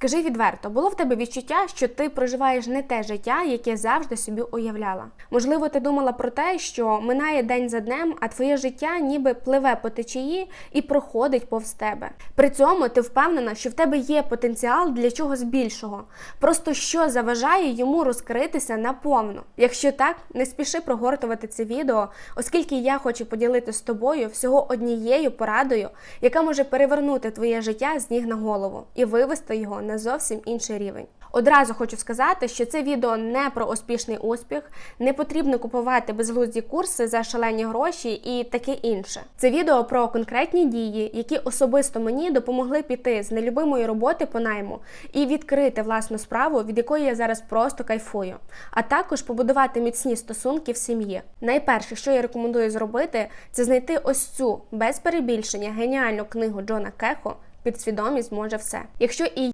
Скажи відверто, було в тебе відчуття, що ти проживаєш не те життя, яке завжди собі уявляла. Можливо, ти думала про те, що минає день за днем, а твоє життя ніби пливе по течії і проходить повз тебе. При цьому ти впевнена, що в тебе є потенціал для чогось більшого. Просто що заважає йому розкритися наповну. Якщо так, не спіши прогортувати це відео, оскільки я хочу поділити з тобою всього однією порадою, яка може перевернути твоє життя з ніг на голову і вивести його на зовсім інший рівень. Одразу хочу сказати, що це відео не про успішний успіх, не потрібно купувати безглузді курси за шалені гроші і таке інше. Це відео про конкретні дії, які особисто мені допомогли піти з нелюбимої роботи по найму і відкрити власну справу, від якої я зараз просто кайфую, а також побудувати міцні стосунки в сім'ї. Найперше, що я рекомендую зробити, це знайти ось цю без перебільшення геніальну книгу Джона Кехо. Підсвідомість може все. Якщо і